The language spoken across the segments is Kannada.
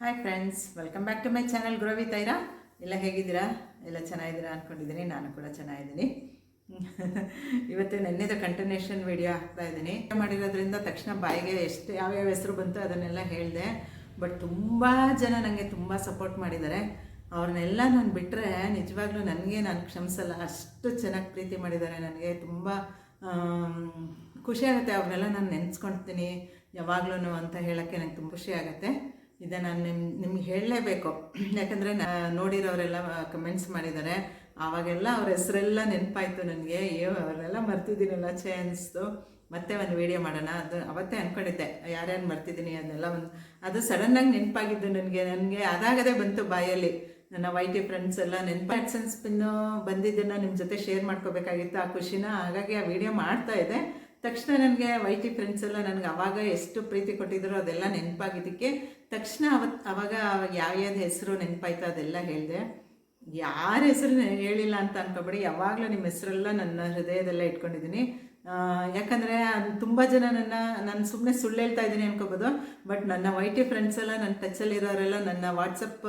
Hi friends welcome back to my channel ಗ್ರೋವಿ ತೈರಾ ಎಲ್ಲ ಹೇಗಿದ್ದೀರಾ? ಎಲ್ಲ ಚೆನ್ನಾಗಿದ್ದೀರಾ ಅಂದ್ಕೊಂಡಿದ್ದೀನಿ ನಾನು ಕೂಡ ಚೆನ್ನಾಗಿದ್ದೀನಿ. ಇವತ್ತು ನೆನ್ನೆದು ಕಂಟಿನ್ಯೂಷನ್ ವಿಡಿಯೋ ಹಾಕ್ತಾ ಇದ್ದೀನಿ. ಮಾಡಿರೋದ್ರಿಂದ ತಕ್ಷಣ ಬಾಯಿಗೆ ಎಷ್ಟು ಯಾವ್ಯಾವ ಹೆಸರು ಬಂತು ಅದನ್ನೆಲ್ಲ ಹೇಳಿದೆ. ಬಟ್ ತುಂಬ ಜನ ನನಗೆ ತುಂಬ ಸಪೋರ್ಟ್ ಮಾಡಿದ್ದಾರೆ. ಅವ್ರನ್ನೆಲ್ಲ ನಾನು ಬಿಟ್ಟರೆ ನಿಜವಾಗ್ಲೂ ನನಗೆ ನಾನು ಕ್ಷಮಿಸಲ್ಲ. ಅಷ್ಟು ಚೆನ್ನಾಗಿ ಪ್ರೀತಿ ಮಾಡಿದ್ದಾರೆ ನನಗೆ. ತುಂಬ ಖುಷಿ ಆಗುತ್ತೆ ಅವ್ರನ್ನೆಲ್ಲ ನಾನು ನೆನೆಸ್ಕೊಳ್ತೀನಿ ಯಾವಾಗ್ಲೂ ಅಂತ ಹೇಳೋಕ್ಕೆ ನನಗೆ ತುಂಬ ಖುಷಿ ಆಗುತ್ತೆ. ಇದೆ, ನಾನು ನಿಮ್, ನಿಮ್ಗೆ ಹೇಳಲೇಬೇಕು. ಯಾಕಂದರೆ ನೋಡಿರೋರೆಲ್ಲ ಕಮೆಂಟ್ಸ್ ಮಾಡಿದ್ದಾರೆ. ಆವಾಗೆಲ್ಲ ಅವ್ರ ಹೆಸರೆಲ್ಲ ನೆನಪಾಯ್ತು ನನಗೆ. ಅಯ್ಯೋ, ಅವರೆಲ್ಲ ಮರ್ತಿದ್ದೀನಲ್ಲ ಛೇ ಅನಿಸ್ತು. ಮತ್ತೆ ಒಂದು ವಿಡಿಯೋ ಮಾಡೋಣ. ಅದು ಅವತ್ತೇ ಅಂದ್ಕೊಂಡಿದ್ದೆ ಯಾರ್ಯಾರು ಮರ್ತಿದ್ದೀನಿ ಅದನ್ನೆಲ್ಲ ಒಂದು, ಅದು ಸಡನ್ನಾಗಿ ನೆನಪಾಗಿದ್ದು ನನಗೆ. ನನಗೆ ಅದಾಗದೇ ಬಂತು ಬಾಯಲ್ಲಿ. ನನ್ನ ವೈ ಟಿ ಫ್ರೆಂಡ್ಸ್ ಎಲ್ಲ ನೆನಪು ಆ್ಯಡ್ಸನ್ಸ್ ಪಿನ್ನು ಬಂದಿದ್ದನ್ನು ನಿಮ್ಮ ಜೊತೆ ಶೇರ್ ಮಾಡ್ಕೋಬೇಕಾಗಿತ್ತು. ಆ ಖುಷಿನ ಹಾಗಾಗಿ ಆ ವಿಡಿಯೋ ಮಾಡ್ತಾ ಇದ್ದೆ. ತಕ್ಷಣ ನನಗೆ ವೈಟಿ ಫ್ರೆಂಡ್ಸ್ ಎಲ್ಲ ನನಗೆ ಅವಾಗ ಎಷ್ಟು ಪ್ರೀತಿ ಕೊಟ್ಟಿದ್ರು ಅದೆಲ್ಲ ನೆನಪಾಗಿದ್ದಕ್ಕೆ ತಕ್ಷಣ ಅವತ್ತು ಅವಾಗ ಯಾವ್ಯಾವ್ದು ಹೆಸರು ನೆನಪಾಯ್ತು ಅದೆಲ್ಲ ಹೇಳಿದೆ. ಯಾರ ಹೆಸರು ಹೇಳಿಲ್ಲ ಅಂತ ಅನ್ಕೋಬೇಡಿ. ಯಾವಾಗಲೂ ನಿಮ್ಮ ಹೆಸರೆಲ್ಲ ನನ್ನ ಹೃದಯದೆಲ್ಲ ಇಟ್ಕೊಂಡಿದ್ದೀನಿ. ಯಾಕಂದರೆ ತುಂಬ ಜನ ನನ್ನ, ನಾನು ಸುಮ್ಮನೆ ಸುಳ್ಳು ಹೇಳ್ತಾ ಇದ್ದೀನಿ ಅನ್ಕೋಬೋದು, ಬಟ್ ನನ್ನ ವೈ ಟಿ ಫ್ರೆಂಡ್ಸ್ ಎಲ್ಲ ನನ್ನ ಟಚಲ್ಲಿರೋರೆಲ್ಲ ನನ್ನ ವಾಟ್ಸಪ್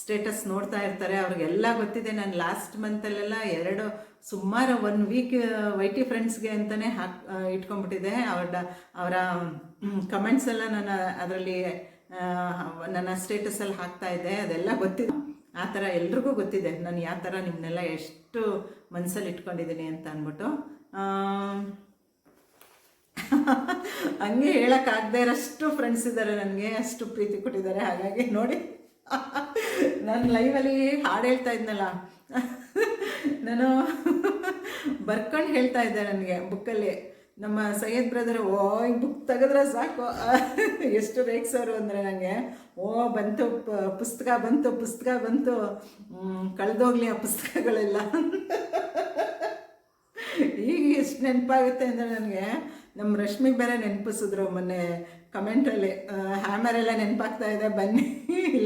ಸ್ಟೇಟಸ್ ನೋಡ್ತಾ ಇರ್ತಾರೆ. ಅವ್ರಿಗೆಲ್ಲ ಗೊತ್ತಿದೆ, ನಾನು ಲಾಸ್ಟ್ ಮಂತಲ್ಲೆಲ್ಲ ಎರಡು, ಸುಮಾರು ಒನ್ ವೀಕ್ ವೈ ಟಿ ಫ್ರೆಂಡ್ಸ್ಗೆ ಅಂತಲೇ ಹಾಕ್ ಇಟ್ಕೊಂಡ್ಬಿಟ್ಟಿದೆ ಅವ್ರ ಅವರ ಕಮೆಂಟ್ಸ್ ಎಲ್ಲ ನಾನು ಅದರಲ್ಲಿ ನನ್ನ ಸ್ಟೇಟಸಲ್ಲಿ ಹಾಕ್ತಾ ಇದ್ದೆ. ಅದೆಲ್ಲ ಗೊತ್ತಿದೆ. ಆ ಥರ ಎಲ್ರಿಗೂ ಗೊತ್ತಿದೆ. ನಾನು ಯಾವ ಥರ ನಿಮ್ಮನ್ನೆಲ್ಲ ಎಷ್ಟು ಮನಸ್ಸಲ್ಲಿ ಇಟ್ಕೊಂಡಿದ್ದೀನಿ ಅಂತ ಅಂದ್ಬಿಟ್ಟು. ಹಂಗೆ ಹೇಳೋಕ್ಕಾಗದೇ ಇರೋಷ್ಟು ಫ್ರೆಂಡ್ಸ್ ಇದ್ದಾರೆ ನನಗೆ, ಅಷ್ಟು ಪ್ರೀತಿ ಕೊಟ್ಟಿದ್ದಾರೆ. ಹಾಗಾಗಿ ನೋಡಿ ನನ್ನ ಲೈವಲ್ಲಿ ಹಾಡು ಹೇಳ್ತಾ ಇದ್ನಲ್ಲ. ನಾನು ಬರ್ಕೊಂಡು ಹೇಳ್ತಾ ಇದ್ದೆ ನನಗೆ ಬುಕ್ಕಲ್ಲಿ ನಮ್ಮ ಸೈಯದ್ ಬ್ರದರ್ ಓ ಈ ಬುಕ್ ತೆಗೆದ್ರೆ ಸಾಕು. ಎಷ್ಟು ರೇಗ್ಸೋರು ಅಂದರೆ ನನಗೆ ಓ, ಬಂತು ಪುಸ್ತಕ ಬಂತು ಪುಸ್ತಕ ಬಂತು. ಕಳ್ದೋಗ್ಲಿ ಆ ಪುಸ್ತಕಗಳೆಲ್ಲ. ಈಗ ಎಷ್ಟು ನೆನಪಾಗುತ್ತೆ ಅಂದರೆ ನನಗೆ ನಮ್ಮ ರಶ್ಮಿ ಬೇರೆ ನೆನಪಿಸಿದ್ರು ಮೊನ್ನೆ ಕಮೆಂಟಲ್ಲಿ ಹ್ಯಾಮರ್ ಎಲ್ಲ ನೆನಪಾಗ್ತಾ ಇದೆ, ಬನ್ನಿ.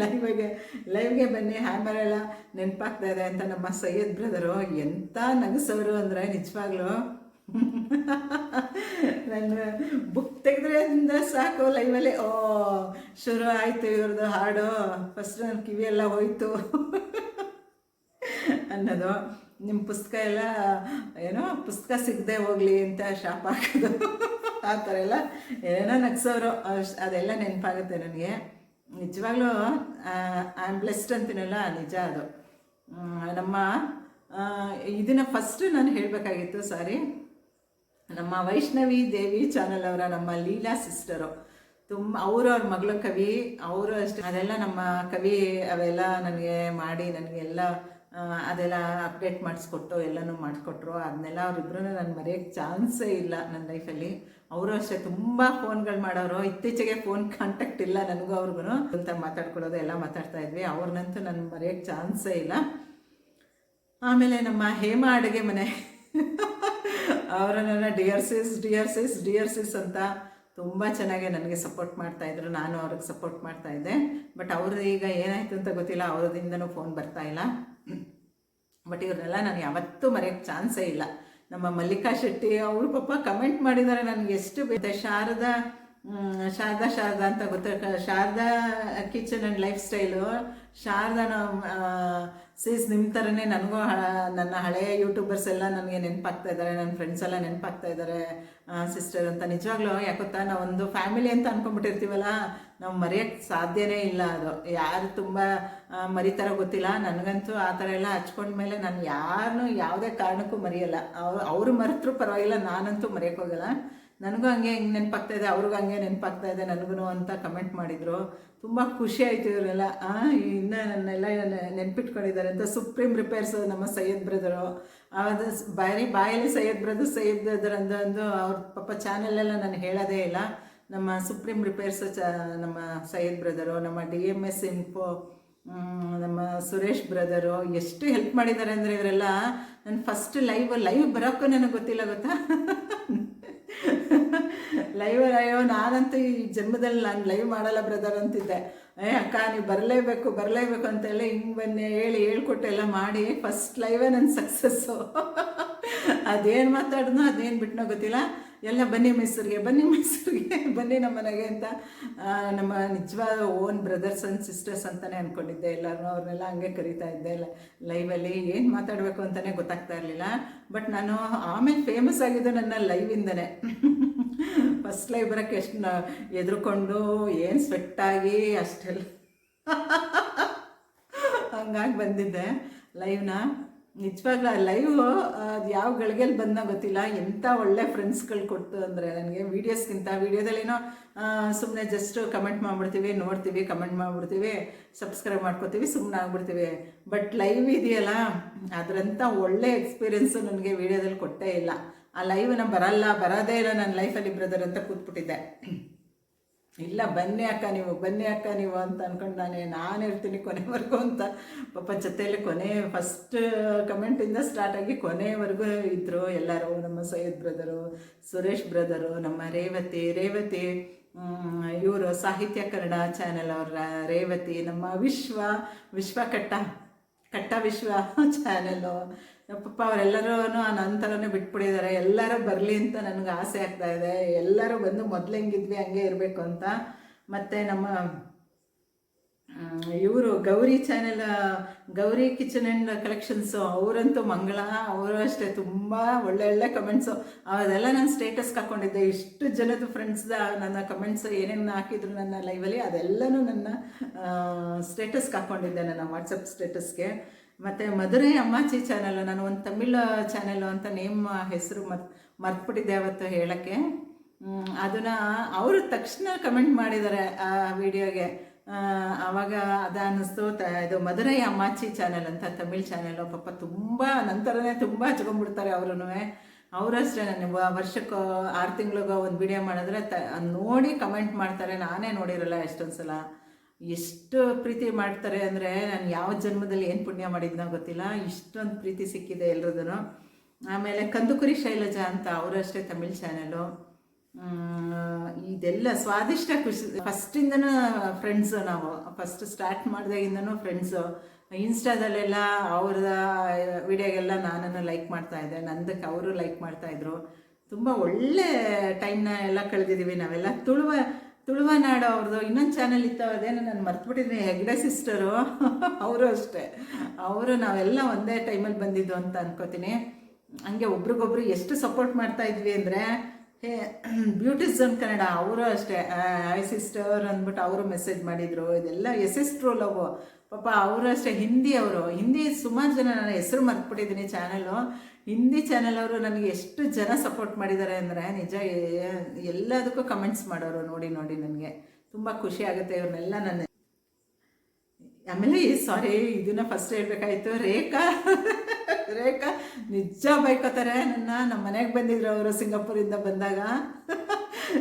ಲೈವ್ಗೆ ಲೈವ್ಗೆ ಬನ್ನಿ ಹ್ಯಾಮರ್ ಎಲ್ಲ ನೆನಪಾಗ್ತಾ ಇದೆ ಅಂತ ನಮ್ಮ ಸೈಯದ್ ಬ್ರದರು ಎಂಥ ನಗಸೋರು ಅಂದರೆ ನಿಜವಾಗ್ಲೂ. ನಾನು ಬುಕ್ ತೆಗೆದ್ರೆ ಅಂದ್ರೆ ಸಾಕು ಲೈವಲ್ಲಿ ಓ, ಶುರು ಆಯಿತು ಇವ್ರದ್ದು ಹಾಡು. ಫಸ್ಟ್ ನನ್ನ ಕಿವಿಯೆಲ್ಲ ಹೋಯ್ತು ಅನ್ನೋದು. ನಿಮ್ಮ ಪುಸ್ತಕ ಎಲ್ಲ, ಏನೋ ಪುಸ್ತಕ ಸಿಗದೆ ಹೋಗಲಿ ಅಂತ ಶಾಪ ಹಾಕೋದು. ಆ ಥರ ಎಲ್ಲ ಏನೋ ನಗ್ಸೋರು ಅದೆಲ್ಲ ನೆನಪಾಗುತ್ತೆ ನನಗೆ. ನಿಜವಾಗ್ಲೂ ಐ ಆಮ್ ಬ್ಲೆಸ್ಡ್ ಅಂತೀನಲ್ಲ, ನಿಜ ಅದು. ನಮ್ಮ ಇದನ್ನು ಫಸ್ಟು ನಾನು ಹೇಳಬೇಕಾಗಿತ್ತು ಸಾರಿ ನಮ್ಮ ವೈಷ್ಣವಿ ದೇವಿ ಚಾನಲ್ ಅವರ ನಮ್ಮ ಲೀಲಾ ಸಿಸ್ಟರು ತುಂಬ, ಅವರು ಅವ್ರ ಮಗಳ ಕವಿ, ಅವರು ಅಷ್ಟೇ. ಅದೆಲ್ಲ ನಮ್ಮ ಕವಿ ಅವೆಲ್ಲ ನನಗೆ ಮಾಡಿ, ನನಗೆಲ್ಲ ಅದೆಲ್ಲ ಅಪ್ಡೇಟ್ ಮಾಡಿಸ್ಕೊಟ್ಟು ಎಲ್ಲನೂ ಮಾಡಿಸ್ಕೊಟ್ರು ಅದನ್ನೆಲ್ಲ ಅವರಿಬ್ರು ನಾನು ಮರೆಯೋಕ್ಕೆ ಚಾನ್ಸೇ ಇಲ್ಲ ನನ್ನ ಲೈಫಲ್ಲಿ ಅವರು ಅಷ್ಟೇ ತುಂಬ ಫೋನ್ಗಳು ಮಾಡೋರು. ಇತ್ತೀಚೆಗೆ ಫೋನ್ ಕಾಂಟ್ಯಾಕ್ಟ್ ಇಲ್ಲ ನನಗೂ ಅವ್ರಿಗೂ ಅಂತ ಮಾತಾಡ್ಕೊಳ್ಳೋದು ಎಲ್ಲ ಮಾತಾಡ್ತಾ ಇದ್ವಿ. ಅವ್ರನ್ನಂತೂ ನಾನು ಮರೆಯೋಕ್ಕೆ ಚಾನ್ಸೇ ಇಲ್ಲ. ಆಮೇಲೆ ನಮ್ಮ ಹೇಮಾ ಅಡುಗೆ ಮನೆ. ಅವರು ನನ್ನ ಡಿಯರ್ಸಿಸ್ ಡಿಯರ್ಸಿಸ್ ಡಿಯರ್ಸಿಸ್ ಅಂತ ತುಂಬ ಚೆನ್ನಾಗಿ ನನಗೆ ಸಪೋರ್ಟ್ ಮಾಡ್ತಾ ಇದ್ರು. ನಾನು ಅವ್ರಿಗೆ ಸಪೋರ್ಟ್ ಮಾಡ್ತಾ ಇದ್ದೆ. ಬಟ್ ಅವ್ರದ್ದು ಈಗ ಏನಾಯ್ತು ಅಂತ ಗೊತ್ತಿಲ್ಲ. ಅವ್ರದಿಂದನೂ ಫೋನ್ ಬರ್ತಾ ಇಲ್ಲ. ಬಟ್ ಇವ್ರನ್ನೆಲ್ಲ ನಾನು ಯಾವತ್ತೂ ಮರೆಯೋಕ್ಕೆ ಚಾನ್ಸೇ ಇಲ್ಲ. ನಮ್ಮ ಮಲ್ಲಿಕಾ ಶೆಟ್ಟಿ ಅವರು ಪಾಪ ಕಮೆಂಟ್ ಮಾಡಿದ್ದಾರೆ ನನಗೆ ಎಷ್ಟು ಬೇಕ ಶಾರದಾ ಶಾರದಾ ಶಾರದಾ ಅಂತ ಗೊತ್ತ? Sharada kitchen and lifestyle Sharada sis ನಿಮ್ಮ ಥರನೇ ನನಗೂ ನನ್ನ ಹಳೆಯ ಯೂಟ್ಯೂಬರ್ಸ್ ಎಲ್ಲ ನನಗೆ ನೆನಪಾಗ್ತಾ ಇದ್ದಾರೆ ನನ್ನ ಫ್ರೆಂಡ್ಸ್ ಎಲ್ಲ ನೆನಪಾಗ್ತಾ ಇದ್ದಾರೆ ಸಿಸ್ಟರ್ ಅಂತ ನಿಜವಾಗ್ಲೂ ಯಾಕೊತ್ತಾ ಒಂದು ಫ್ಯಾಮಿಲಿ ಅಂತ ಅನ್ಕೊಂಡ್ಬಿಟ್ಟಿರ್ತೀವಲ್ಲ, ನಾವು ಮರೆಯೋಕ್ಕೆ ಸಾಧ್ಯನೇ ಇಲ್ಲ ಅದು. ಯಾರು ತುಂಬ ಮರಿತಾರ ಗೊತ್ತಿಲ್ಲ. ನನಗಂತೂ ಆ ಥರ ಎಲ್ಲ ಹಚ್ಕೊಂಡ್ಮೇಲೆ ನಾನು ಯಾರನ್ನೂ ಯಾವುದೇ ಕಾರಣಕ್ಕೂ ಮರೆಯಲ್ಲ. ಅವ್ರು ಅವರು ಮರೆತರೂ ಪರವಾಗಿಲ್ಲ, ನಾನಂತೂ ಮರೆಯೋಕೆ ಹೋಗಲ್ಲ. ನನಗೂ ಹಂಗೆ ಹಿಂಗೆ ನೆನಪಾಗ್ತಾ ಇದೆ, ಅವ್ರಿಗೂ ಹಂಗೆ ನೆನಪಾಗ್ತಾ ಇದೆ ನನಗೂ ಅಂತ ಕಮೆಂಟ್ ಮಾಡಿದರು. ತುಂಬ ಖುಷಿ ಆಯಿತು ಇವರೆಲ್ಲ. ಇನ್ನೂ ನನ್ನೆಲ್ಲ ನೆನ್ಪಿಟ್ಕೊಂಡಿದ್ದಾರೆ ಅಂತ ಸುಪ್ರೀಂ ರಿಪೇರ್ಸ್ ನಮ್ಮ ಸೈಯದ್ ಬ್ರದರು ಅದು ಬಾರಿ ಬಾಯಲ್ಲಿ ಸೈಯದ್ ಬ್ರದರ್ ಸೈಯದ್ ಬ್ರದರ್ ಅಂದು ಅವ್ರ ಪಾಪ ಚಾನಲೆಲ್ಲ ನಾನು ಹೇಳೋದೇ ಇಲ್ಲ. ನಮ್ಮ ಸುಪ್ರೀಂ ರಿಪೇರ್ಸ್ ಚ, ನಮ್ಮ ಸೈಯದ್ ಬ್ರದರು ನಮ್ಮ ಡಿ ಎಂ ಎಸ್ ಇನ್ಫೋ ನಮ್ಮ ಸುರೇಶ್ ಬ್ರದರು ಎಷ್ಟು ಹೆಲ್ಪ್ ಮಾಡಿದ್ದಾರೆ ಅಂದರೆ ಇವರೆಲ್ಲ. ನನ್ನ ಫಸ್ಟ್ ಲೈವ್ ಲೈವ್ ಬರೋಕ್ಕೂ ನನಗೆ ಗೊತ್ತಿಲ್ಲ, ಗೊತ್ತಾ? ಲೈವ್ ಅಯ್ಯೋ, ನಾನಂತೂ ಈ ಜನ್ಮದಲ್ಲಿ ನಾನು ಲೈವ್ ಮಾಡಲ್ಲ ಬ್ರದರ್ ಅಂತಿದ್ದೆ. ಏ, ಅಕ್ಕ, ನೀವು ಬರಲೇಬೇಕು ಬರಲೇಬೇಕು ಅಂತೆಲ್ಲ ಹಿಂಗೆ ಬನ್ನಿ, ಹೇಳಿ, ಹೇಳ್ಕೊಟ್ಟು ಎಲ್ಲ ಮಾಡಿ ಫಸ್ಟ್ ಲೈವೇ ನನ್ನ ಸಕ್ಸಸ್ಸು ಅದೇನು ಮಾತಾಡಿದ್ನೋ, ಅದೇನು ಬಿಟ್ಟನೋ ಗೊತ್ತಿಲ್ಲ. ಎಲ್ಲ ಬನ್ನಿ ಮೈಸೂರಿಗೆ ಬನ್ನಿ ಮೈಸೂರಿಗೆ, ಬನ್ನಿ ನಮ್ಮ ಮನೆಗೆ ಅಂತ ನಮ್ಮ ನಿಜವಾದ ಓನ್ ಬ್ರದರ್ಸ್ ಆ್ಯಂಡ್ ಸಿಸ್ಟರ್ಸ್ ಅಂತಲೇ ಅಂದ್ಕೊಂಡಿದ್ದೆ ಎಲ್ಲರೂ ಅವ್ರನ್ನೆಲ್ಲ ಹಂಗೆ ಕರಿತಾ ಇದ್ದೆ. ಲೈವಲ್ಲಿ ಏನು ಮಾತಾಡಬೇಕು ಅಂತಲೇ ಗೊತ್ತಾಗ್ತಾ ಇರಲಿಲ್ಲ. ಬಟ್ ನಾನು ಆಮೇಲೆ ಫೇಮಸ್ ಆಗಿದ್ದು ನನ್ನ ಲೈವಿಂದನೇ ಫಸ್ಟ್ ಲೈವ್ ಬರೋಕ್ಕೆ ಎಷ್ಟು ಎದ್ರುಕೊಂಡು ಏನು ಸ್ವೆಟ್ಟಾಗಿ ಅಷ್ಟೆಲ್ಲ. ಹಂಗಾಗಿ ಬಂದಿದ್ದೆ ಲೈವ್ನ ನಿಜವಾಗ್ಲೂ ಲೈವ್ ಅದು ಯಾವ ಗಳಿಗೆಲ್ಲಿ ಬಂದ ಗೊತ್ತಿಲ್ಲ. ಎಂಥ ಒಳ್ಳೆ ಫ್ರೆಂಡ್ಸ್ಗಳು ಕೊಡ್ತು ಅಂದರೆ ನನಗೆ ವೀಡಿಯೋಸ್ಗಿಂತ ವೀಡಿಯೋದಲ್ಲೇನೋ ಸುಮ್ಮನೆ ಜಸ್ಟ್ ಕಮೆಂಟ್ ಮಾಡ್ಬಿಡ್ತೀವಿ, ನೋಡ್ತೀವಿ ಕಮೆಂಟ್ ಮಾಡ್ಬಿಡ್ತೀವಿ ಸಬ್ಸ್ಕ್ರೈಬ್ ಮಾಡ್ಕೋತೀವಿ ಸುಮ್ಮನೆ ಆಗ್ಬಿಡ್ತೀವಿ. ಬಟ್ ಲೈವ್ ಇದೆಯಲ್ಲ ಅದರಂಥ ಒಳ್ಳೆ ಎಕ್ಸ್ಪೀರಿಯೆನ್ಸು ನನಗೆ ವೀಡಿಯೋದಲ್ಲಿ ಕೊಟ್ಟೇ ಇಲ್ಲ. ಆ ಲೈವ್ ನಾನು ಬರಲ್ಲ, ಬರೋದೇ ಇಲ್ಲ ನನ್ನ ಲೈಫಲ್ಲಿ ಬ್ರದರ್ ಅಂತ ಕೂತ್ಬಿಟ್ಟಿದ್ದೆ. ಇಲ್ಲ, ಬನ್ನಿ ಅಕ್ಕ ನೀವು, ಬನ್ನಿ ಅಕ್ಕ ನೀವು ಅಂತ ಅನ್ಕೊಂಡು ನಾನೇ ನಾನು ಇರ್ತೀನಿ ಕೊನೆವರೆಗೂ ಅಂತ. ಪಾಪ ಜೊತೆಯಲ್ಲಿ ಕೊನೆ ಫಸ್ಟ್ ಕಮೆಂಟಿಂದ ಸ್ಟಾರ್ಟ್ ಆಗಿ ಕೊನೆವರೆಗೂ ಇದ್ದರು ಎಲ್ಲರೂ, ನಮ್ಮ ಸೈಯದ್ ಬ್ರದರು ಸುರೇಶ್ ಬ್ರದರು ನಮ್ಮ ರೇವತಿ ರೇವತಿ ಇವರು ಸಾಹಿತ್ಯ ಕನ್ನಡ ಚಾನೆಲ್ ಅವರ ರೇವತಿ, ನಮ್ಮ ವಿಶ್ವ ವಿಶ್ವ ಕಟ್ಟ ಕಟ್ಟ ವಿಶ್ವ ಚಾನೆಲ್ಲು ಪಾಪ ಅವರೆಲ್ಲರೂ ನಂತರನೇ ಬಿಟ್ಬಿಟ್ಟಿದ್ದಾರೆ. ಎಲ್ಲರೂ ಬರಲಿ ಅಂತ ನನಗೆ ಆಸೆ ಆಗ್ತಾ ಇದೆ. ಎಲ್ಲರೂ ಬಂದು ಮೊದಲು ಹೆಂಗಿದ್ವಿ, ಹಂಗೆ ಇರಬೇಕು ಅಂತ. ಮತ್ತು ನಮ್ಮ ಇವರು Gauri channel Gauri kitchen and collections ಅವರಂತೂ ಮಂಗಳ. ಅವರು ಅಷ್ಟೇ ತುಂಬ ಒಳ್ಳೆ ಒಳ್ಳೆ ಕಮೆಂಟ್ಸು ಅದೆಲ್ಲ ನಾನು ಸ್ಟೇಟಸ್ಗೆ ಹಾಕ್ಕೊಂಡಿದ್ದೆ ಇಷ್ಟು ಜನದ ಫ್ರೆಂಡ್ಸ್ದ ನನ್ನ ಕಮೆಂಟ್ಸ್ ಏನೇನು ಹಾಕಿದ್ರು ನನ್ನ ಲೈವಲ್ಲಿ ಅದೆಲ್ಲನೂ ನನ್ನ ಸ್ಟೇಟಸ್ಗೆ ಹಾಕ್ಕೊಂಡಿದ್ದೆ ನನ್ನ ವಾಟ್ಸಪ್ ಸ್ಟೇಟಸ್ಗೆ ಮತ್ತು ಮಧುರೈ ಅಮ್ಮಾಚಿ ಚಾನಲ್ ನಾನು ಒಂದು ತಮಿಳು ಚಾನಲ್ಲು ಅಂತ ನೇಮ್ ಹೆಸರು ಮತ್ ಮರ್ತ್ಬಿಟ್ಟಿದ್ದೆ ಅವತ್ತು ಹೇಳೋಕ್ಕೆ. ಅದನ್ನು ಅವರು ತಕ್ಷಣ ಕಮೆಂಟ್ ಮಾಡಿದ್ದಾರೆ ಆ ವಿಡಿಯೋಗೆ ಆವಾಗ ಅದು ಅನ್ನಿಸ್ತು, ತ, ಇದು ಮಧುರೈ ಅಮ್ಮಾಚಿ ಚಾನೆಲ್ ಅಂತ ತಮಿಳ್ ಚಾನೆಲ್ ಪಾಪ ತುಂಬ, ನಂತರನೇ ತುಂಬ ಹಚ್ಕೊಂಡ್ಬಿಡ್ತಾರೆ ಅವ್ರೂ ಅವರಷ್ಟೇ ನಾನು ವರ್ಷಕ್ಕೆ ಆರು ತಿಂಗಳಿಗೋ ಒಂದು ವಿಡಿಯೋ ಮಾಡಿದ್ರೆ ತ, ನೋಡಿ ಕಮೆಂಟ್ ಮಾಡ್ತಾರೆ, ನಾನೇ ನೋಡಿರಲ್ಲ ಎಷ್ಟೊಂದು ಸಲ ಎಷ್ಟು ಪ್ರೀತಿ ಮಾಡ್ತಾರೆ ಅಂದರೆ ನಾನು ಯಾವ ಜನ್ಮದಲ್ಲಿ ಏನು ಪುಣ್ಯ ಮಾಡಿದ್ನೋ ಗೊತ್ತಿಲ್ಲ. ಇಷ್ಟೊಂದು ಪ್ರೀತಿ ಸಿಕ್ಕಿದೆ ಎಲ್ಲರದೂ ಆಮೇಲೆ ಕಂದುಕುರಿ ಶೈಲಜಾ ಅಂತ ಅವರು ಅಷ್ಟೇ ತಮಿಳ್ ಚಾನೆಲು. ಇದೆಲ್ಲ ಸ್ವಾದಿಷ್ಟ ಖುಷಿ. ಫಸ್ಟಿಂದನೂ ಫ್ರೆಂಡ್ಸು ನಾವು. ಫಸ್ಟ್ ಸ್ಟಾರ್ಟ್ ಮಾಡಿದಾಗಿಂದನೂ ಫ್ರೆಂಡ್ಸು ಇನ್ಸ್ಟಾದಲ್ಲೆಲ್ಲ ಅವ್ರದ ವಿಡಿಯೋಗೆಲ್ಲ ನಾನನ್ನು ಲೈಕ್ ಮಾಡ್ತಾ ಇದ್ದೆ. ನಂದಕ್ಕೆ ಅವರು ಲೈಕ್ ಮಾಡ್ತಾಯಿದ್ರು ತುಂಬ ಒಳ್ಳೆ ಟೈಮ್ನ ಎಲ್ಲ ಕಳೆದಿದ್ದೀವಿ ನಾವೆಲ್ಲ. ತುಳುವ ತುಳುವ ನಾಡು ಅವ್ರದ್ದು ಇನ್ನೊಂದು ಚಾನಲ್ ಇತ್ತು, ಅದೇನು ನಾನು ಮರ್ತುಬಿಟ್ಟಿದ್ದೀನಿ ಹೆಗ್ಡೆ ಸಿಸ್ಟರು ಅವರು ಅಷ್ಟೇ. ಅವರು ನಾವೆಲ್ಲ ಒಂದೇ ಟೈಮಲ್ಲಿ ಬಂದಿದ್ದು ಅಂತ ಅನ್ಕೋತೀನಿ. ಹಂಗೆ ಒಬ್ರಿಗೊಬ್ರು ಎಷ್ಟು ಸಪೋರ್ಟ್ ಮಾಡ್ತಾ ಇದ್ವಿ ಅಂದರೆ, ಹೇ ಬ್ಯೂಟಿಸಮ್ ಕನ್ನಡ, ಅವರು ಅಷ್ಟೇ. ಐ ಸಿಸ್ಟರ್ ಅಂದ್ಬಿಟ್ಟು ಅವರು ಮೆಸೇಜ್ ಮಾಡಿದರು. ಇದೆಲ್ಲ ಎಸ್ ಎಸ್ ಲವ್ ಪಾಪ ಅವರು ಅಷ್ಟೇ, ಹಿಂದಿ ಅವರು. ಹಿಂದಿ ಸುಮಾರು ಜನ ನನ್ನ ಹೆಸರು ಮರ್ತ್ಬಿಟ್ಟಿದ್ದೀನಿ ಚಾನಲು. ಹಿಂದಿ ಚಾನಲ್ ಅವರು ನನಗೆ ಎಷ್ಟು ಜನ ಸಪೋರ್ಟ್ ಮಾಡಿದ್ದಾರೆ ಅಂದರೆ ನಿಜ ಎಲ್ಲದಕ್ಕೂ ಕಮೆಂಟ್ಸ್ ಮಾಡೋರು ನೋಡಿ ನೋಡಿ ನನಗೆ. ತುಂಬ ಖುಷಿ ಆಗುತ್ತೆ ಇವ್ರನ್ನೆಲ್ಲ ನನ್ನ ಆಮೇಲೆ ಸಾರಿ ಇದನ್ನ ಫಸ್ಟ್ ಹೇಳ್ಬೇಕಾಯ್ತು. ರೇಖಾ ರೇಖಾ, ನಿಜ ಬೈಕೋತಾರೆ. ನನ್ನ ನಮ್ಮ ಮನೆಗೆ ಬಂದಿದ್ರು ಅವರು ಸಿಂಗಾಪುರಿಂದ ಬಂದಾಗ.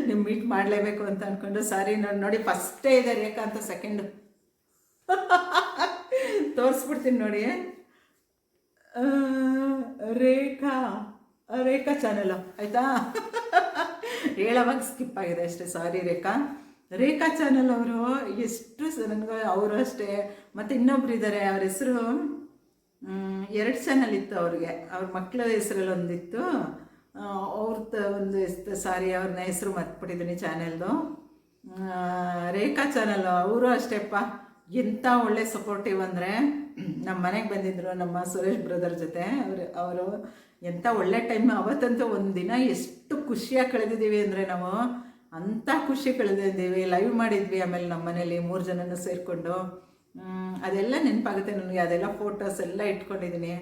ನಿಮ್ಮ ಮೀಟ್ ಮಾಡಲೇಬೇಕು ಅಂತ ಅಂದ್ಕೊಂಡು ಸಾರಿ ನೋಡಿ ನೋಡಿ ಫಸ್ಟೇ ಇದೆ ರೇಖಾ ಅಂತ ಸೆಕೆಂಡು ತೋರಿಸ್ಬಿಡ್ತೀನಿ ನೋಡಿ. ರೇಖಾ ರೇಖಾ ಚಾನೆಲ್ ಆಯಿತಾ? ಹೇಳೋವಾಗ ಸ್ಕಿಪ್ ಆಗಿದೆ ಅಷ್ಟೇ ಸಾರಿ ರೇಖಾ. ರೇಖಾ ಚಾನೆಲ್ ಅವರು ಎಷ್ಟು ನನಗೆ ಅವರು ಅಷ್ಟೇ. ಮತ್ತು ಇನ್ನೊಬ್ರು ಇದ್ದಾರೆ ಅವ್ರ ಹೆಸರು ಎರಡು ಚಾನಲ್ ಇತ್ತು ಅವ್ರಿಗೆ. ಅವ್ರ ಮಕ್ಕಳ ಹೆಸರಲ್ಲಿ ಒಂದಿತ್ತು. ಅವ್ರದ್ದು ಒಂದು ಸಾರಿ ಅವ್ರನ್ನ ಹೆಸರು ಮರ್ತ್ಬಿಟ್ಟಿದ್ದೀನಿ ಚಾನೆಲ್ದು ರೇಖಾ ಚಾನಲ್ ಅವರು ಅಷ್ಟೇಪ್ಪ. ಎಂಥ ಒಳ್ಳೆ ಸಪೋರ್ಟಿವ್ ಅಂದರೆ ನಮ್ಮ ಮನೆಗೆ ಬಂದಿದ್ದರು ನಮ್ಮ ಸುರೇಶ್ ಬ್ರದರ್ ಜೊತೆ, ಅವರು ಅವರು ಎಂಥ ಒಳ್ಳೆ ಟೈಮ್ ಅವತ್ತಂತೂ ಒಂದು ದಿನ ಎಷ್ಟು ಖುಷಿಯಾಗಿ ಕಳೆದಿದ್ದೀವಿ ಅಂದರೆ ನಾವು ಅಂಥ ಖುಷಿ ಕಳೆದಿದ್ದೀವಿ ಲೈವ್ ಮಾಡಿದ್ವಿ ಆಮೇಲೆ ನಮ್ಮ ಮನೇಲಿ ಮೂರು ಜನನೂ ಸೇರಿಕೊಂಡು. ಅದೆಲ್ಲ ನೆನಪಾಗುತ್ತೆ ನನಗೆ, ಅದೆಲ್ಲ ಫೋಟೋಸ್ ಎಲ್ಲ ಇಟ್ಕೊಂಡಿದ್ದೀನಿ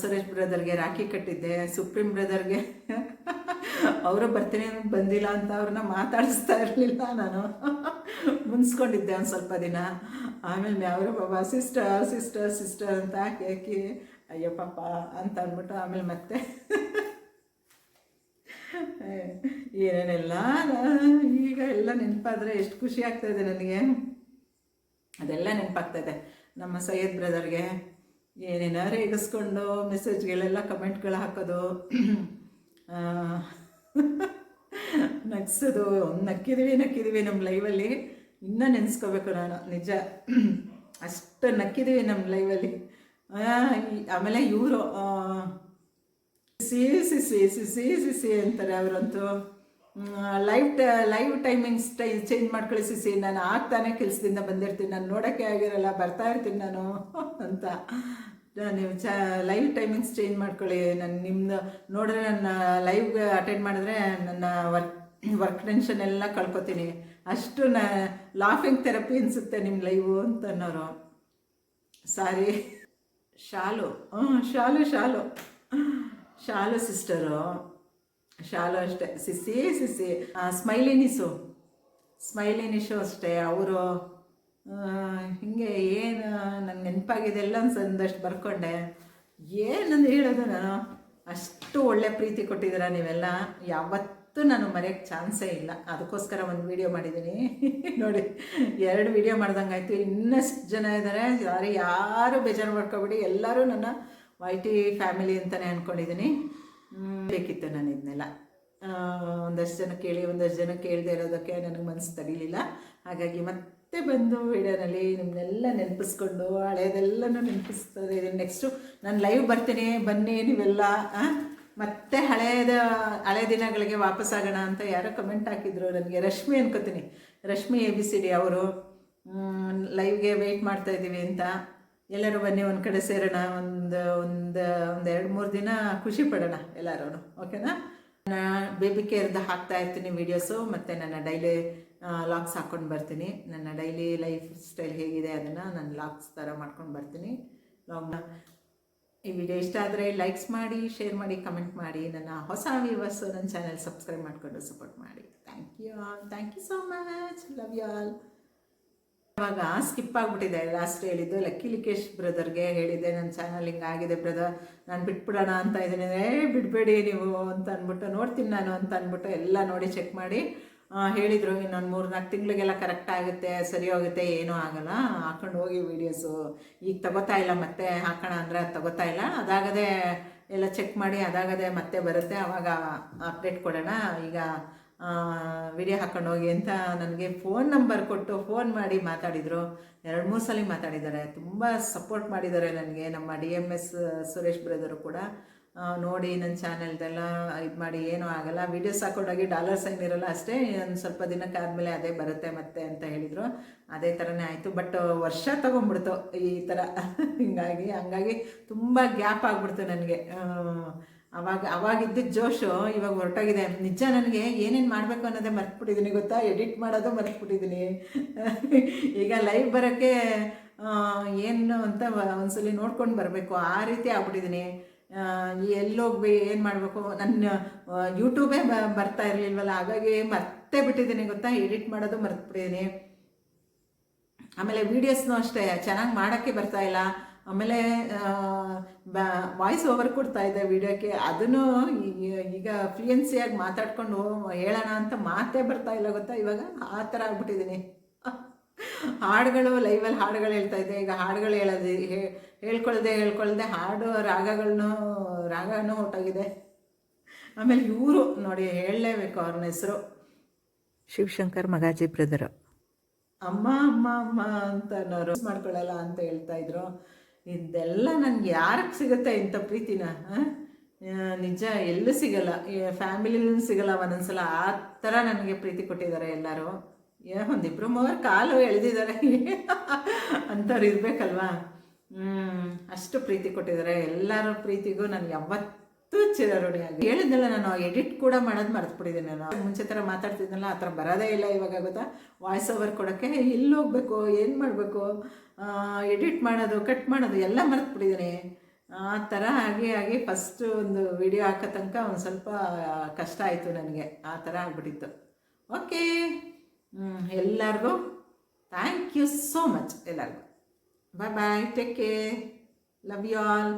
ಸುರೇಶ್ ಬ್ರದರ್ಗೆ ರಾಖಿ ಕಟ್ಟಿದ್ದೆ, ಸುಪ್ರೀಂ ಬ್ರದರ್ಗೆ ಅವರು ಬರ್ತೀನಿ ಬಂದಿಲ್ಲ ಅಂತ ಅವ್ರನ್ನ ಮಾತಾಡಿಸ್ತಾ ಇರಲಿಲ್ಲ ನಾನು. ಮುನ್ಸ್ಕೊಂಡಿದ್ದೆ ಒಂದು ಸ್ವಲ್ಪ ದಿನ. ಆಮೇಲೆ ಅವರು ಪಾಪ, ಸಿಸ್ಟರ್ ಸಿಸ್ಟರ್ ಸಿಸ್ಟರ್ ಅಂತ ಹಾಕಿ ಅಯ್ಯೋ ಪಾಪ ಅಂತ ಅಂದ್ಬಿಟ್ಟು ಆಮೇಲೆ ಮತ್ತೆ ಏನೇನೆಲ್ಲ ಈಗ ಎಲ್ಲ ನೆನಪಾದರೆ ಎಷ್ಟು ಖುಷಿ ಆಗ್ತಾಯಿದೆ ನನಗೆ. ಅದೆಲ್ಲ ನೆನಪಾಗ್ತಾಯಿದೆ ನಮ್ಮ ಸೈಯದ್ ಬ್ರದರ್ಗೆ ಏನೇನೋ ರೇಗಿಸ್ಕೊಂಡು ಮೆಸೇಜ್ಗಳೆಲ್ಲ ಕಮೆಂಟ್ಗಳು ಹಾಕೋದು. ನಗ್ಸೋದು ನಕ್ಕಿದ್ದೀವಿ ನಕ್ಕಿದ್ದೀವಿ ನಮ್ಮ ಲೈವಲ್ಲಿ ಇನ್ನೂ ನೆನೆಸ್ಕೋಬೇಕು ನಾನು, ನಿಜ. ಅಷ್ಟು ನಕ್ಕಿದ್ದೀವಿ ನಮ್ಮ ಲೈವಲ್ಲಿ ಆಮೇಲೆ ಇವರು C C C C C C C ಅಂತಾರೆ ಅವರಂತೂ. ಲೈವ್ ಟ ಲೈವ್ ಟೈಮಿಂಗ್ಸ್ ಟೈ ಚೇಂಜ್ ಮಾಡ್ಕೊಳ್ಳಿ ಸಿ ನಾನು ಆಗ್ತಾನೆ ಕೆಲಸದಿಂದ ಬಂದಿರ್ತೀನಿ. ನಾನು ನೋಡೋಕ್ಕೆ ಆಗಿರಲ್ಲ, ಬರ್ತಾ ಇರ್ತೀನಿ ನಾನು ಅಂತ. ನೀವು ಚ ಲೈವ್ ಟೈಮಿಂಗ್ಸ್ ಚೇಂಜ್ ಮಾಡ್ಕೊಳ್ಳಿ. ನಾನು ನಿಮ್ಮದು ನೋಡಿದ್ರೆ ನನ್ನ ಲೈವ್ಗೆ ಅಟೆಂಡ್ ಮಾಡಿದ್ರೆ ನನ್ನ ವರ್ಕ್ ವರ್ಕ್ ಟೆನ್ಷನ್ ಎಲ್ಲ ಕಳ್ಕೊತೀನಿ. ಅಷ್ಟು ನ ಲಾಫಿಂಗ್ ಥೆರಪಿ ಅನಿಸುತ್ತೆ ನಿಮ್ಮ ಲೈವು ಅಂತ ಅನ್ನೋರು. ಸಾರಿ ಶಾಲು. ಹ್ಞೂ ಶಾಲು ಶಾಲು. ಶಾಲು ಸಿಸ್ಟರು ಶಾಲು ಅಷ್ಟೇ. ಸಿಸಿ ಸಿಸಿ. ಸ್ಮೈಲಿನಿಸು ಸ್ಮೈಲಿನಿಸು ಸ್ಮೈಲಿ ನಿಶು ಅಷ್ಟೇ. ಅವರು ಹಿಂಗೆ ಏನು ನನ್ನ ನೆನಪಾಗಿದೆ ಎಲ್ಲ ಒಂದಷ್ಟು ಬರ್ಕೊಂಡೆ. ಏನಂದು ಹೇಳೋದು ನಾನು? ಅಷ್ಟು ಒಳ್ಳೆ ಪ್ರೀತಿ ಕೊಟ್ಟಿದ್ದೀರ ನೀವೆಲ್ಲ? ಯಾವತ್ತೂ ನಾನು ಮರೆಯೋಕ್ಕೆ ಚಾನ್ಸೇ ಇಲ್ಲ. ಅದಕ್ಕೋಸ್ಕರ ಒಂದು ವಿಡಿಯೋ ಮಾಡಿದ್ದೀನಿ. ನೋಡಿ, ಎರಡು ವಿಡಿಯೋ ಮಾಡ್ದಂಗಾಯ್ತು. ಇನ್ನಷ್ಟು ಜನ ಇದ್ದಾರೆ ಯಾರು ಯಾರು ಬೇಜಾರು ಮಾಡ್ಕೊಬಿಡಿ. ಎಲ್ಲರೂ ನನ್ನ ವೈ ಟಿ ಫ್ಯಾಮಿಲಿ ಅಂತಲೇ ಅಂದ್ಕೊಂಡಿದ್ದೀನಿ ಬೇಕಿತ್ತು ನಾನು ಇದನ್ನೆಲ್ಲ ಒಂದಷ್ಟು ಜನ ಕೇಳಿ, ಒಂದಷ್ಟು ಜನ ಕೇಳದೆ ಇರೋದಕ್ಕೆ ನನಗೆ ಮನಸ್ಸು ತಡೀಲಿಲ್ಲ. ಹಾಗಾಗಿ ಮತ್ತೆ ಬಂದು ವಿಡಿಯೋನಲ್ಲಿ ನಿಮ್ಮನ್ನೆಲ್ಲ ನೆನಪಿಸ್ಕೊಂಡು ಹಳೆಯದೆಲ್ಲನೂ ನೆನಪಿಸ್ತದೆ. ಇದನ್ನು ನೆಕ್ಸ್ಟು ನಾನು ಲೈವ್ ಬರ್ತೀನಿ, ಬನ್ನಿ ನೀವೆಲ್ಲ? ಮತ್ತೆ ಹಳೆಯದ ಹಳೆ ದಿನಗಳಿಗೆ ವಾಪಸ್ಸಾಗೋಣ ಅಂತ ಯಾರೋ ಕಮೆಂಟ್ ಹಾಕಿದ್ರು ನನಗೆ. ರಶ್ಮಿ ಅನ್ಕೋತೀನಿ. Rashmi A B C D ಅವರು ಲೈವ್ಗೆ ವೆಯ್ಟ್ ಮಾಡ್ತಾ ಇದ್ದೀವಿ ಅಂತ. ಎಲ್ಲರೂ ಬನ್ನಿ, ಒಂದು ಕಡೆ ಸೇರೋಣ, ಒಂದು ಒಂದು ಒಂದು ಎರಡು, ಮೂರು ದಿನ ಖುಷಿ ಪಡೋಣ ಎಲ್ಲರೂ ಓಕೆನಾ ನಾನು ಬೇಬಿ ಕೇರ್ದು ಹಾಕ್ತಾ ಇರ್ತೀನಿ ವೀಡಿಯೋಸು ಮತ್ತು ನನ್ನ ಡೈಲಿ ಲಾಕ್ಸ್ ಹಾಕ್ಕೊಂಡು ಬರ್ತೀನಿ. ನನ್ನ ಡೈಲಿ ಲೈಫ್ ಸ್ಟೈಲ್ ಹೇಗಿದೆ ಅದನ್ನು ನಾನು ಲಾಕ್ಸ್ ಥರ ಮಾಡ್ಕೊಂಡು ಬರ್ತೀನಿ. ಲಾಗ್ ಈ ವಿಡಿಯೋ ಇಷ್ಟ ಆದರೆ ಲೈಕ್ಸ್ ಮಾಡಿ ಶೇರ್ ಮಾಡಿ ಕಮೆಂಟ್ ಮಾಡಿ. ನನ್ನ ಹೊಸ ವ್ಯೂವರ್ಸ್ ನನ್ನ ಚಾನೆಲ್ ಸಬ್ಸ್ಕ್ರೈಬ್ ಮಾಡಿಕೊಂಡು ಸಪೋರ್ಟ್ ಮಾಡಿ. Thank you all thank you so much love you all ಇವಾಗ ಸ್ಕಿಪ್ ಆಗಿಬಿಟ್ಟಿದೆ. ಲಾಸ್ಟ್ ಹೇಳಿದ್ದು ಲಕ್ಕಿ ಲಿಕೇಶ್ ಬ್ರದರ್ಗೆ ಹೇಳಿದ್ದೆ. ನನ್ನ ಚಾನಲ್ ಹಿಂಗಾಗಿದೆ ಬ್ರದರ್ ನಾನು ಬಿಟ್ಬಿಡೋಣ ಅಂತ ಇದ್ದೀನಿ. ಏ, ಬಿಡಬೇಡಿ ನೀವು ಅಂತ ಅಂದ್ಬಿಟ್ಟು ನೋಡ್ತೀನಿ ನಾನು ಅಂತ ಅಂದ್ಬಿಟ್ಟು ಎಲ್ಲ ನೋಡಿ ಚೆಕ್ ಮಾಡಿ. ಹೇಳಿದರು ಇನ್ನೊಂದು ಮೂರು ನಾಲ್ಕು ತಿಂಗಳಿಗೆಲ್ಲ ಕರೆಕ್ಟ್ ಆಗುತ್ತೆ, ಸರಿ ಹೋಗುತ್ತೆ, ಏನೂ ಆಗಲ್ಲ. ಹಾಕೊಂಡು ಹೋಗಿ ವೀಡಿಯೋಸು ಈಗ ತಗೋತಾ ಇಲ್ಲ ಮತ್ತೆ, ಹಾಕೋಣ ಅಂದರೆ ಅದು ತಗೋತಾ ಇಲ್ಲ. ಅದಾಗದೆ ಎಲ್ಲ ಚೆಕ್ ಮಾಡಿ, ಅದಾಗದೆ ಮತ್ತೆ ಬರುತ್ತೆ. ಆವಾಗ ಅಪ್ಡೇಟ್ ಕೊಡೋಣ. ಈಗ ವಿಡಿಯೋ ಹಾಕೊಂಡು ಹೋಗಿ ಅಂತ ನನಗೆ ಫೋನ್ ನಂಬರ್ ಕೊಟ್ಟು ಫೋನ್ ಮಾಡಿ ಮಾತಾಡಿದರು. ಎರಡು, ಮೂರು ಸಲ ಮಾತಾಡಿದ್ದಾರೆ. ತುಂಬ ಸಪೋರ್ಟ್ ಮಾಡಿದ್ದಾರೆ ನನಗೆ, ನಮ್ಮ D M S Suresh brother ಕೂಡ. ನೋಡಿ ನನ್ನ ಚಾನೆಲ್ದೆಲ್ಲ ಇದು ಮಾಡಿ, ಏನೂ ಆಗಲ್ಲ. ವೀಡಿಯೋಸ್ ಹಾಕೊಂಡೋಗಿ ಡಾಲರ್ ಸೈನ್ ಇರಲ್ಲ ಅಷ್ಟೇ, ಒಂದು ಸ್ವಲ್ಪ ದಿನಕ್ಕೆ ಆದಮೇಲೆ ಅದೇ ಬರುತ್ತೆ ಮತ್ತೆ ಅಂತ ಹೇಳಿದರು. ಅದೇ ಥರನೇ ಆಯಿತು. ಬಟ್ ವರ್ಷ ತೊಗೊಂಬಿಡ್ತು ಈ ಥರ ಹಿಂಗಾಗಿ, ಹಂಗಾಗಿ ತುಂಬ ಗ್ಯಾಪ್ ಆಗಿಬಿಡ್ತು ನನಗೆ. ಅವಾಗ, ಅವಾಗಿದ್ದ ಜೋಶು ಇವಾಗ ಹೊರಟೋಗಿದೆ. ನಿಜ ನನಗೆ ಏನೇನು ಮಾಡಬೇಕು ಅನ್ನೋದೇ ಮರ್ತುಬಿಟ್ಟಿದ್ದೀನಿ ಗೊತ್ತಾ? ಎಡಿಟ್ ಮಾಡೋದು ಮರ್ತುಬಿಟ್ಟಿದ್ದೀನಿ ಈಗ ಲೈವ್ ಬರೋಕ್ಕೆ ಏನು ಅಂತ ಒಂದ್ಸಲಿ ನೋಡ್ಕೊಂಡು ಬರಬೇಕು. ಆ ರೀತಿ ಆಗ್ಬಿಟ್ಟಿದ್ದೀನಿ ಎಲ್ಲೋಗ್ಬಿ, ಏನು ಮಾಡಬೇಕು? ನನ್ನ ಯೂಟ್ಯೂಬೇ ಬರ್ತಾ ಇರಲಿಲ್ವಲ್ಲ, ಹಾಗಾಗಿ ಮರ್ತೇ ಬಿಟ್ಟಿದ್ದೀನಿ ಗೊತ್ತಾ? ಎಡಿಟ್ ಮಾಡೋದು ಮರ್ತ್ಬಿಟ್ಟಿದ್ದೀನಿ ಆಮೇಲೆ ವೀಡಿಯೋಸ್ನೂ ಅಷ್ಟೇ, ಚೆನ್ನಾಗಿ ಮಾಡೋಕ್ಕೆ ಬರ್ತಾ ಇಲ್ಲ. ಆಮೇಲೆ ವಾಯ್ಸ್ ಓವರ್ ಕೊಡ್ತಾ ಇದ್ದೆ ವಿಡಿಯೋಕ್ಕೆ ಅದನ್ನು ಈಗ ಫ್ಲೂಯೆನ್ಸಿಯಾಗಿ ಮಾತಾಡ್ಕೊಂಡು ಹೇಳೋಣ ಅಂತ ಮಾತೇ ಬರ್ತಾ ಇಲ್ಲ ಗೊತ್ತಾ? ಇವಾಗ ಆ ಥರ ಆಗ್ಬಿಟ್ಟಿದ್ದೀನಿ ಹಾಡುಗಳು ಲೈವಲ್ಲಿ ಹಾಡುಗಳು ಹೇಳ್ತಾ ಇದ್ದೆ. ಈಗ ಹಾಡುಗಳು ಹೇಳೋದು ಹೇಳ್ಕೊಳ್ದೆ ಹೇಳ್ಕೊಳ್ದೆ ಹಾಡು ರಾಗಗಳನ್ನು ರಾಗನೂ ಹೊಟ್ಟೋಗಿದೆ ಆಮೇಲೆ ಇವರು ನೋಡಿ ಹೇಳಲೇಬೇಕು ಅವ್ರನ್ನ ಹೆಸರು. ಶಿವಶಂಕರ್ ಮಗಾಜಿ ಬ್ರದರು. ಅಮ್ಮ ಅಮ್ಮ ಅಮ್ಮ ಅಂತ ಅನ್ನೋರು ಮಾಡ್ಕೊಳ್ಳಲ್ಲ ಅಂತ ಹೇಳ್ತಾ ಇದ್ರು. ಇದೆಲ್ಲ ನನಗೆ ಯಾರಿಗೆ ಸಿಗುತ್ತೆ ಇಂಥ ಪ್ರೀತಿನ ನಿಜ ಎಲ್ಲೂ ಸಿಗಲ್ಲ. ಫ್ಯಾಮಿಲಿಲೂ ಸಿಗಲ್ಲ ಒಂದೊಂದ್ಸಲ. ಆ ಥರ ನನಗೆ ಪ್ರೀತಿ ಕೊಟ್ಟಿದ್ದಾರೆ ಎಲ್ಲರೂ. ಏ, ಒಂದಿಬ್ರು ಮೂವರು ಕಾಲು ಎಳೆದಿದ್ದಾರೆ. ಅಂಥವ್ರು ಇರಬೇಕಲ್ವಾ? ಅಷ್ಟು ಪ್ರೀತಿ ಕೊಟ್ಟಿದ್ದಾರೆ. ಎಲ್ಲರ ಪ್ರೀತಿಗೂ ನಾನು ಯಾವತ್ತೂ ಆಗಿ ಹೇಳಿದ್ನಲ್ಲ ನಾನು ಎಡಿಟ್ ಕೂಡ ಮಾಡೋದು ಮರೆತುಬಿಟ್ಟಿದ್ದೀನಿ ನಾನು. ಮುಂಚೆ ಥರ ಮಾತಾಡ್ತಿದ್ನಲ್ಲ, ಆ ಥರ ಬರೋದೇ ಇಲ್ಲ ಇವಾಗ ಗೊತ್ತಾ? ವಾಯ್ಸ್ ಓವರ್ ಕೊಡೋಕ್ಕೆ ಇಲ್ಲಿ ಹೋಗ್ಬೇಕು? ಏನು ಮಾಡಬೇಕು? ಎಡಿಟ್ ಮಾಡೋದು ಕಟ್ ಮಾಡೋದು ಎಲ್ಲ ಮರೆತುಬಿಟ್ಟಿದ್ದೀನಿ. ಆ ಥರ ಆಗಿ ಆಗಿ ಫಸ್ಟ್ ಒಂದು ವಿಡಿಯೋ ಹಾಕೋ ತನಕ ಒಂದು ಸ್ವಲ್ಪ ಕಷ್ಟ ಆಯಿತು ನನಗೆ. ಆ ಥರ ಆಗ್ಬಿಟ್ಟಿತ್ತು. ಓಕೆ ಎಲ್ಲರಿಗೂ. ಥ್ಯಾಂಕ್ ಯು ಸೋ ಮಚ್ ಎಲ್ಲರಿಗೂ. Bye bye take care love you all